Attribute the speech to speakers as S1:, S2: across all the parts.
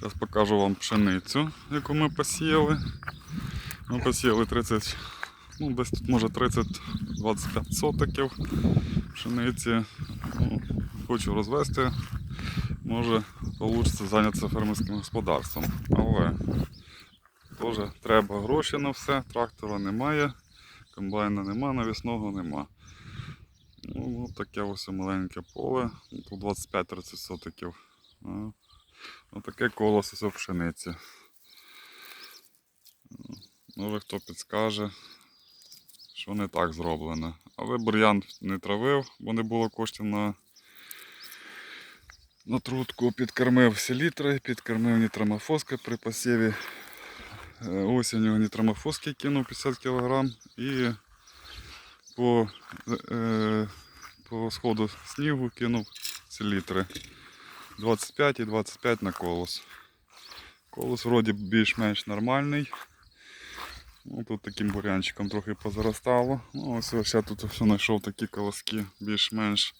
S1: Зараз покажу вам пшеницю, яку ми посіяли. Ми посіяли 30, ну десь тут може 30-25 сотиків пшениці. Ну, хочу розвести. Може вийде зайнятися фермерським господарством. Але теж треба гроші на все, трактора немає, комбайна нема, навісного нема. Ну, таке ось маленьке поле, тут 25-30 сотиків. Отаке колосо з пшениці. Може хто підскаже, що не так зроблено. Але бур'ян не травив, бо не було коштів на, на трутку. Підкормив селітри, підкормив нітромофоски при посіві. Е, Осінню нітромофоски кинув 50 кг і по, е, по сходу снігу кинув селітри. 25 і 25 на колос. Колос вроді більш-менш нормальний. Ну, тут таким бурянчиком трохи позаростало. Ну, ось я тут все знайшов такі колоски більш-менш.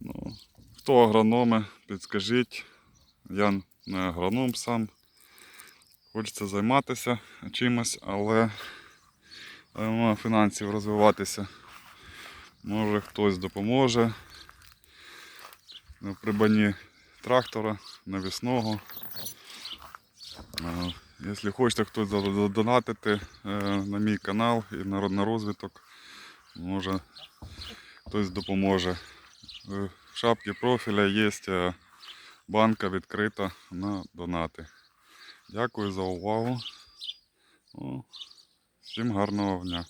S1: Ну, хто агрономи, підскажіть. Я не агроном сам. Хочеться займатися чимось, але але фінансів розвиватися. Може хтось допоможе на придбанні трактора навісного. Е, Якщо хочете хтось задонатити е, на мій канал і на розвиток, може хтось допоможе. Е, В шапці профіля є е, банка відкрита на донати. Дякую за увагу. Всім гарного дня.